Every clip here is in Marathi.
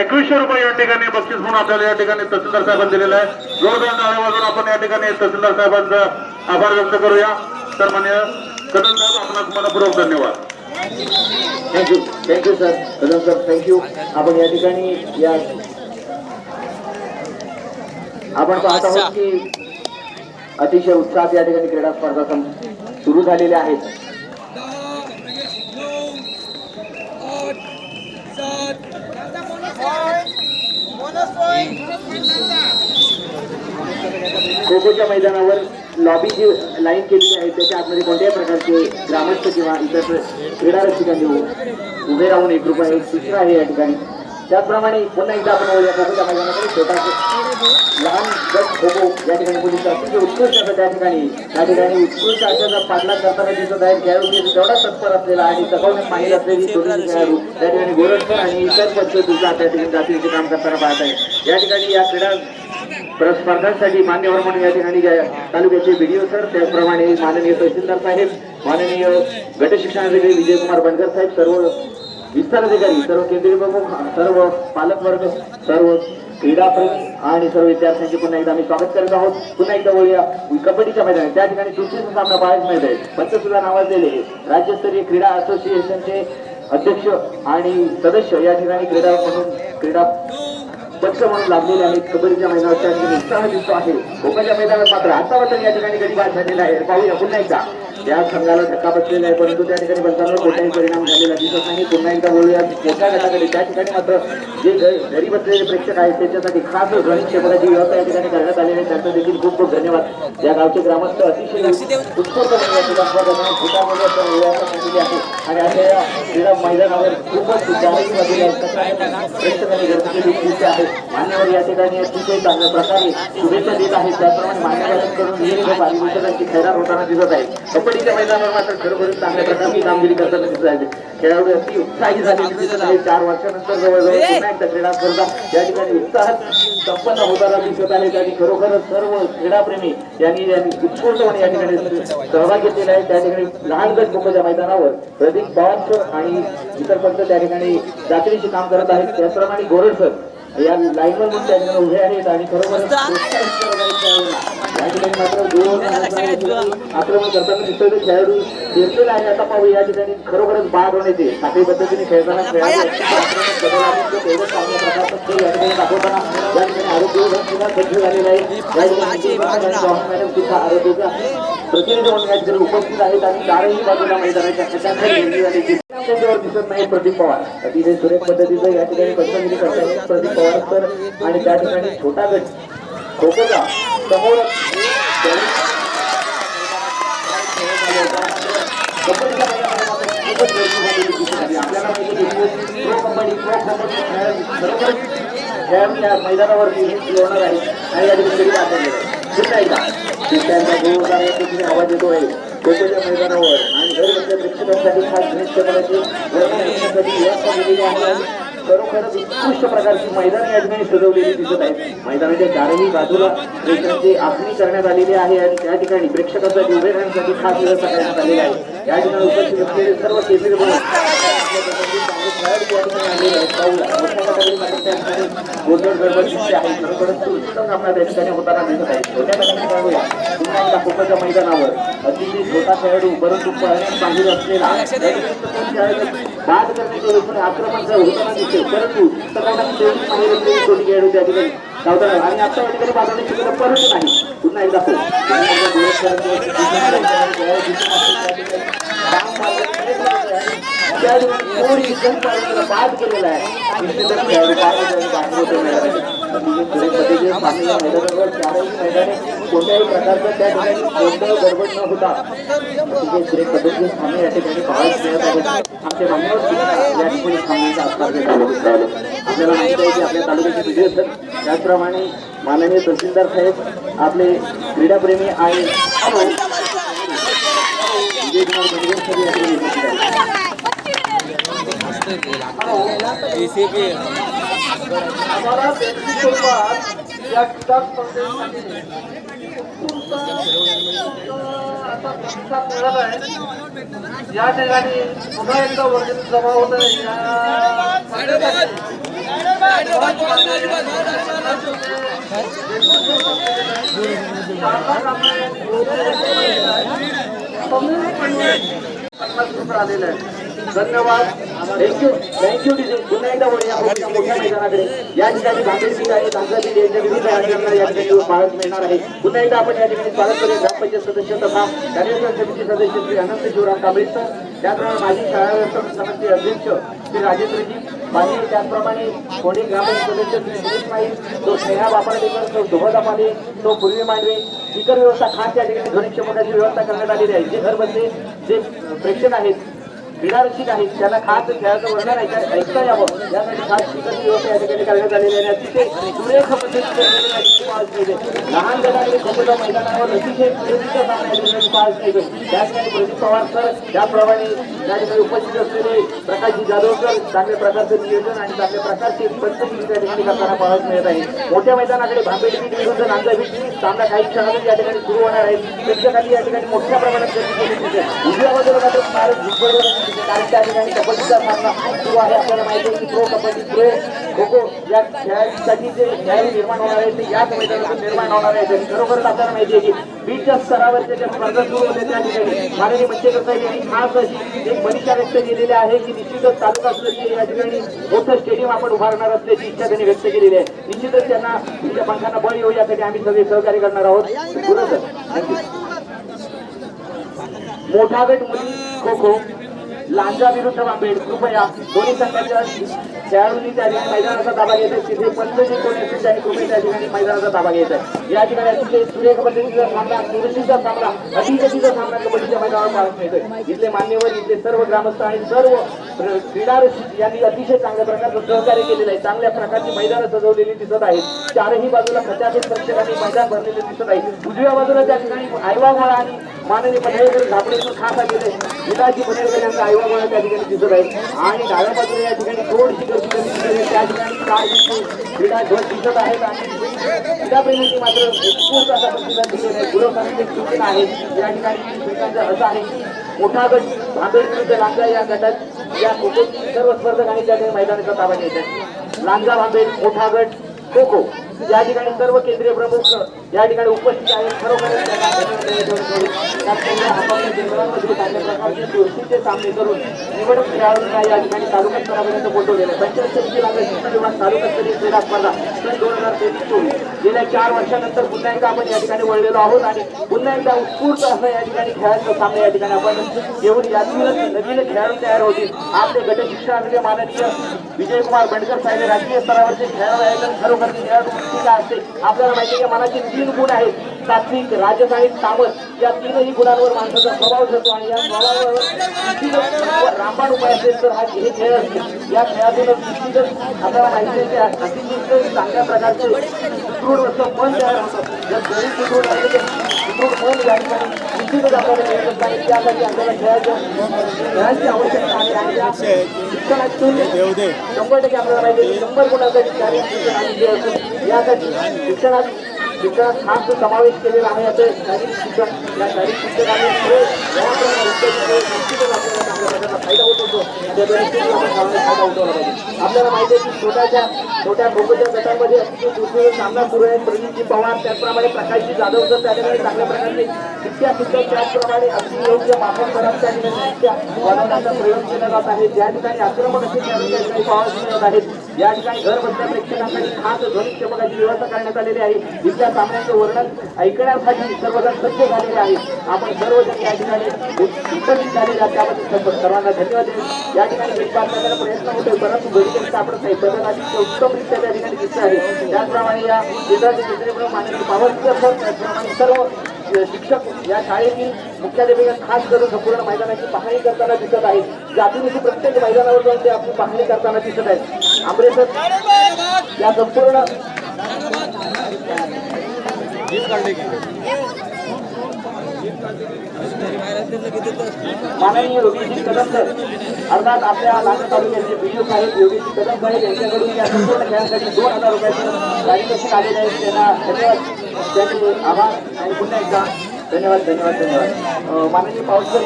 एकवीसशे रुपये या ठिकाणी बक्षीस म्हणून आपल्याला या ठिकाणी तहसीलदार साहेबांनी दिलेलं आहे. जोरदार टाळ्या आपण या ठिकाणी तहसीलदार साहेबांचा आभार व्यक्त करूया. तर मान्य कदम साहेब आपण मनपूर्वक धन्यवाद. Thank you thank you sir Kadam sir thank you आपण या ठिकाणी या आपण पाहत आहोत की अतिशय उत्साहात या ठिकाणी क्रीडा स्पर्धा सुरू झालेल्या आहेत. खो खोच्या मैदानावर लॉबी जी लाईन केलेली आहे त्याच्या आतमध्ये कोणत्याही प्रकारचे ग्रामस्थ किंवा इतर क्रीडा रसिकांनी उभे राहून एक रुपये एक आहे या ठिकाणी. त्याचप्रमाणे पुन्हा एकदा आपण या खोखोच्या मैदानाकडे. छोटासा लहान गट खोखो या ठिकाणी पोलीस अतिशय उत्कृष्ट असं त्या ठिकाणी. त्या ठिकाणी उत्कृष्ट अशाचा पाठलाग करताना दिसत आहे त्यावेळी तेवढा तत्पर असलेला आणि सखवण्यात माहीत असलेली दोन्ही खेळाडू. त्या ठिकाणी गोरटकर आणि इतर पद्धतीचा त्या ठिकाणी जातीचे काम करताना पाहत आहे या ठिकाणी या क्रीडा स्पर्धांसाठी मान्यवर म्हणून या ठिकाणी तालुक्याचे बीडीओ सर त्याचप्रमाणे माननीय तहसीलदार साहेब माननीय गट शिक्षणाधिकारी विजयकुमार बनकर साहेब सर्व विस्तार अधिकारी सर्व केंद्रीय प्रमुख सर्व पालकवर्ग सर्व क्रीडाप्रेमी आणि सर्व विद्यार्थ्यांचे पुन्हा एकदा आम्ही स्वागत करत आहोत. पुन्हा एकदा वळूया कबड्डीच्या मैदानात. त्या ठिकाणी दुसरीचा सामना पाहायला मिळत आहे पंचसुद्धा नावाजलेले राज्यस्तरीय क्रीडा असोसिएशनचे अध्यक्ष आणि सदस्य या ठिकाणी क्रीडा म्हणून क्रीडा पक्ष म्हणून लागलेले आहेत कबड्डीच्या मैदानात. त्या ठिकाणी उत्साह दिसतो आहे. खोकाच्या मैदानात मात्र आता मात्र या ठिकाणी गडी बाद झालेला आहे? पाहूया पुन्हा एकदा. या संघाला धक्का बसलेला आहे परंतु त्या ठिकाणी बलतांवर कोणताही परिणाम झालेला दिसत नाही. पुन्हा एकदा बोलूया मोठ्या गटाकडे त्या ठिकाणी मात्र जे घरी बसलेले प्रेक्षक आहेत त्यांच्यासाठी खास गणित क्षेत्राची व्यवस्था या ठिकाणी करण्यात आलेली आहे. त्यांचा देखील खूप खूप धन्यवाद. या गावचे ग्रामस्थ अतिशय उत्स्फूर्तपणे आहे आणि अशा या क्रीडा मैदानावर खूपच प्रेक्षकांनी गर्दी केली आहे मान्यवर या ठिकाणी अतिशय चांगल्या प्रकारे शुभेच्छा देत आहेत त्याप्रमाणे मान्यवरांकडून विविध पारितोषिकांची होताना दिसत आहे कबड्डीच्या मैदानावर मात्र खरोखरच चांगल्या प्रकारची कामगिरी करताना दिसत आहे. खेळाडू अति उत्साही आहे. चार वर्षानंतर जवळजवळ पुन्हा एकदा क्रीडा स्पर्धा या ठिकाणी उत्साहात संपन्न होताना दिसत आहे. त्यांनी खरोखरच सर्व क्रीडाप्रेमी यांनी यांनी उत्स्फूर्तपणे या ठिकाणी सहभाग घेतलेला आहे. त्या ठिकाणी लहान गट मैदानावर प्रदीप पवार सर आणि इतर पंच त्या ठिकाणी जात्रेचे काम करत आहेत. त्याचप्रमाणे गोरड सर या लाईनवर म्हणून त्या ठिकाणी उभे आहेत आणि खरोखरच प्रोत्साहित करत आहेत खेळाडूंना. या ठिकाणी मात्र दोन आक्रमण करताना दिसतोय तो खेळाडू जिंकलेला आहे. आता पाहू या ठिकाणी खरोखरच बाद होण्याचे साखळी पद्धतीने खेळताना तो दाखवताना या ठिकाणी आरोग्य विभाग सुद्धा सज्ज झालेला आहे. आरोग्याच्या प्रतिनिधी म्हणून उपस्थित आहेत आणि चारही बाजूला मैदानाच्या कशांच्या गर्दी झाली. त्याच्यावर दिसत नाही प्रदीप पवार. अतिशय सुरेख पद्धतीचं या ठिकाणी पंचगिरी करतात प्रदीप पवार सर. आणि त्या ठिकाणी छोटा गट खोकोचा समोर मैदानावरती होणार आहे आणि या ठिकाणी आवाज येतो आहे कोकोच्या मैदानावर आणि घर बसल्या प्रेक्षकांसाठी खास नृत्यपणाची व्यवस्था केलेली आहे आणि खरोखरच उत्कृष्ट प्रकारची मैदान या ठिकाणी सजवलेली दिसत आहे. मैदानाच्या चारही बाजूला प्रेक्षकांची आखणी करण्यात आलेली आहे आणि त्या ठिकाणी प्रेक्षकांसाठी उभे राहण्यासाठी खास व्यवस्था करण्यात आलेली आहे. या ठिकाणी उपस्थित असलेले सर्व केंद्रीय बोल गोंधळ गडबड दिसते आहे खरोखरच उत्तम सामना त्या ठिकाणी होताना दिसत आहे छोट्या गटाने पुन्हा एकदा खोखोच्या मैदानावर अतिशय छोटा खेळाडू परंतु पळण्यात बाहेर असलेला बाद करण्याच्या आक्रमण होताना दिसते परंतु तेवढी बाहेर असलेली छोटी खेळाडू त्या ठिकाणी धावताना आणि आता या ठिकाणी बाजारात शिकलं परत नाही पुन्हा एकदा गोलक करत काम मारलं. त्या ठिकाणी बाद केलेला आहे. निश्चितच खेळाडू म्हणजे मैदानावर चारही मैदाने कोणत्याही प्रकारचं त्या ठिकाणी कोणतं गडबड न होता म्हणजे अतिशय पद्धतीने सामने या ठिकाणी पाहायला मिळत आहेत. आमचे मान्यवर सुद्धा या ठिकाणी सामन्याचा आहेत. आपल्याला आहे की आपल्या तालुक्याचे विजय त्याचप्रमाणे माननीय तहसीलदार साहेब आपले क्रीडाप्रेमी आहे विजयकुमार बनगर सर या ठिकाणी या ठिकाणी पुन्हा एकदा वर्गणी जमा होत आहे या स्पर्धेसाठी आलेलं आहे धन्यवाद. थँक्यू थँक्यू पुन्हा एकदा मोठ्या मोठ्या मैदानाकडे या ठिकाणी भांडेल पीठ आहे तांदळाची यांच्या विविध या ठिकाणी पाहत मिळणार आहे. पुन्हा एकदा आपण या ठिकाणी स्वागत करूया ग्रामपंचायत सदस्य तथा कार्यक्रम समिती सदस्य श्री अनंत शिवराम कांबळे सर. त्याचप्रमाणे माजी शाळा समिती अध्यक्ष श्री राजेंद्रजी माजी त्याचप्रमाणे कोणी ग्रामीण सदस्य श्री सुरेश माई तो स्नेहा बापाडेकर तो धोबदा पाले तो पूर्वी मांडवे. इतर व्यवस्था खास या ठिकाणी ध्वनी व्यवस्था करण्यात आलेली आहे. जे घर बसले जे प्रेक्षक आहेत क्रीडा रसिक आहेत. त्यांना खास खेळाचं वर्णन ऐकता यावं. यासाठी खास शिक्षण व्यवस्था या ठिकाणी करण्यात आलेली आहे आणि अतिशय सुरेख पद्धतीने लहान गटाकडे खोखोच्या मैदानावर अतिशय प्रेरणेचा सामना या ठिकाणी पाच मिनिटे. त्या ठिकाणी प्रदीप पवार सर त्याप्रमाणे या ठिकाणी उपस्थित असलेले प्रकाशजी जाधवकर चांगल्या प्रकारचं नियोजन आणि चांगल्या प्रकारचे पंचगिरी त्या ठिकाणी करताना पाहत मिळत आहे. मोठ्या मैदानाकडे भांबेड बीट विरुद्ध नांदा बीट सामना काही क्षणातच या ठिकाणी सुरू होणार आहे. प्रेक्षकांनी या ठिकाणी मोठ्या प्रमाणात गर्दी केली उजव्या बाजूला मात्र स्मारक भुजबळवर त्या ठिकाणी कबड्डीचा सामना आपल्याला माहिती आहे की प्रो कबड्डी प्रो खो खो या खेळासाठी जे खेळाडू निर्माण होणार आहे ते याच मैदानातून निर्माण होणार आहे खरोखरच आपल्याला माहिती आहे की बीटच्या स्तरावरच्या ज्या स्पर्धा सुरू होत्या त्या ठिकाणी माननीय यांनी खास अशी एक भूमिका व्यक्त केलेली आहे की निश्चितच तालुका स्तरीय या ठिकाणी मोठं स्टेडियम आपण उभारणार असल्याची इच्छा त्यांनी व्यक्त केलेली आहे निश्चितच त्यांना तुमच्या पंखांना बळ येऊ यासाठी आम्ही सगळे सहकार्य करणार आहोत थँक्यू मोठा गट मुली खो खो. लांजा विरुद्ध बांबेड कृपया दोन्ही संघाच्या खेळाडूंनी त्या ठिकाणी मैदानाचा ताबा घेत आहेत तिथे पंच जे कोणी असतील त्यांनी कृपया त्या ठिकाणी मैदानाचा ताबा घ्यायचा आहे या ठिकाणी अतिशय सुरेख पद्धतीचा सामना सुरक्षेचा सामना अतिगतीचा सामना कबड्डीच्या मैदानावर पाहत मिळतोय. इथले मान्यवर इथले सर्व ग्रामस्थ आणि सर्व प्र- क्रीडा यांनी अतिशय चांगल्या प्रकारचं सहकार्य केलेलं आहे. चांगल्या प्रकारची मैदानं सजवलेली दिसत आहेत. चारही बाजूला प्रशासन प्रेक्षकांनी मैदान भरलेले दिसत आहे. उजव्या बाजूला त्या ठिकाणी आयवागोळा आणि माननीय पनवेलकर झापडेकर खास आलेले विलाजी पनवेलकर यांचा आयवागोळा त्या ठिकाणी दिसत आहे. आणि डाव्या बाजूला या ठिकाणी थोडीशी गर्दी कमी दिसत आहे. त्या ठिकाणी चार क्रीडा ध्वज दिसत आहेत आणि क्रीडाप्रेमींनी मात्र उत्स्फूर्त असा प्रतिसाद दिलेला आहे. पुरवठाची सूचना आहे. या ठिकाणी स्वीकारांचं असं आहे की मोठा गट भांबेड विरुद्ध लांजा या गटात या खो खो सर्व स्पर्धकांनी त्या ठिकाणी मैदानाचा ताबा घ्यायचा आहे लांजा भांबेड मोठा गट खो खो या ठिकाणी सर्व केंद्रीय प्रमुख या ठिकाणी उपस्थित आहेत खरोखरच त्यांना त्या सामने करून निवडणूक खेळाडूंना या ठिकाणी तालुका स्तरापर्यंत पोहोचवलेले पंचायत लागले शिक्षण क्रीडा स्पर्धा सन दोन हजार तेवीस चोवीस गेल्या चार वर्षानंतर पुन्हा एकदा आपण या ठिकाणी वळलेलो आहोत आणि पुन्हा एकदा उत्स्फूर्त असं या ठिकाणी खेळाचं सामने या ठिकाणी आपण घेऊन यातूनच नवीन खेळाडू तयार होतील. आपले गट शिक्षणाचे माननीय विजयकुमार बंडकर साहेब राष्ट्रीय स्तरावरचे खेळाडू आहेत खरोखर खेळाडू काय असते? आपल्याला माहिती आहे की मनाचे तीन गुण आहेत. सात्विक राजस आणि तामस. या तीनही गुणांवर माणसाचा स्वभाव ठरतो आणि या निश्चितच रामबाण उपाय असेल तर हा हे खेळ असतील या खेळातूनच निश्चितच आपल्याला माहिती आहे की अतिशय चांगल्या प्रकारचे सुदृढ असं मन तयार होतं जर घरी सुदृढ असेल तर सुदृढ मन या ठिकाणी निश्चितच आपल्याला मिळत असतं आणि त्यासाठी आपल्याला खेळायचं खेळायची आवश्यकता आहे. आणि या शिक्षणातून शंभर टक्के आपल्याला माहिती आहे शंभर गुणासाठी शिक्षण आणि जे असून यासाठी शिक्षणात शिक्षणात खास समावेश केलेला आहे. आता शारीरिक शिक्षण या शारीरिक शिक्षणाने पुढे याप्रमाणे आपल्याला फायदा होत असतो फायदा उठवला पाहिजे आपल्याला माहिती आहे की छोट्याच्या छोट्या खोखोच्या गटामध्ये दुसरे सामना सुरू आहे. प्रदीपजी पवार त्याचप्रमाणे प्रकाशजी जाधव सर त्या ठिकाणी चांगल्या प्रकारे शिक्षा सुद्धा त्याचप्रमाणे अगदी योग्य माफक करत त्या ठिकाणी शिक्षा बनवण्याचा प्रयोग केला जात आहे. ज्या ठिकाणी आक्रमक असे त्या ठिकाणी पाहायला मिळत आहेत. या ठिकाणी घर बसल्या प्रेक्षकांसाठी खास ध्वनी व्यवस्था करण्यात आलेली आहे. इथल्या सामन्याचं वर्णन ऐकण्यासाठी सर्वजण सज्ज झालेले आहेत. आपण सर्वजण या ठिकाणी उपस्थित झालेले आहात. त्याबद्दल सर्वांना धन्यवाद देतो या ठिकाणी गट करण्याचा प्रयत्न होतोय परंतु घरी त्यांचा आपण नाही बदल अतिशय उत्तमरित्या त्या ठिकाणी दिसत आहे त्याचप्रमाणे या केंद्राचे केंद्रीय माननीय पावरकर त्याचप्रमाणे सर्व शिक्षक या शाळेतील मुख्याध्यापिका खास करून संपूर्ण मैदानाची पाहणी करताना दिसत आहेत. जातीनुसार प्रत्येक मैदानावर जाऊन ते आपली पाहणी करताना दिसत आहेत. आंबरेसर या संपूर्ण माननीय योगीजी कदम सर अर्थात आपल्या लातूर तालुक्याचे बीडीओ साहेब योगीजी कदम साहेब यांच्याकडून या संपूर्ण खेळासाठी दोन हजार रुपयाचं गाडी कशी आलेले आहेत त्यांना धन्यवाद. त्यांचे आभार आणि पुन्हा एकदा धन्यवाद धन्यवाद धन्यवाद. माननीय पावसकर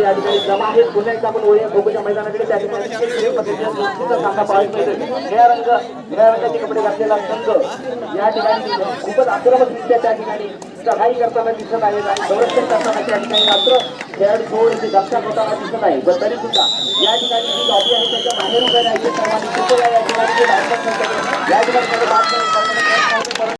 या ठिकाणी जमा आहेत. पुन्हा एकदा आपण वळूया खो-खोच्या मैदानाकडे. त्या ठिकाणी निळ्या रंग निळ्या रंगाचे कपडे घातलेला संघ या ठिकाणी खूपच आक्रमकरित्या त्या ठिकाणी. चढाई करताना दिसत आहेत आणि संरक्षण करताना त्या ठिकाणी मात्र खेळाडू थोडेसे दक्षात होताना दिसत आहे. पण तरी सुद्धा या ठिकाणी जी लॉबी आहे त्याच्या बाहेर उभे राहिले. सर्वांनी या ठिकाणी या ठिकाणी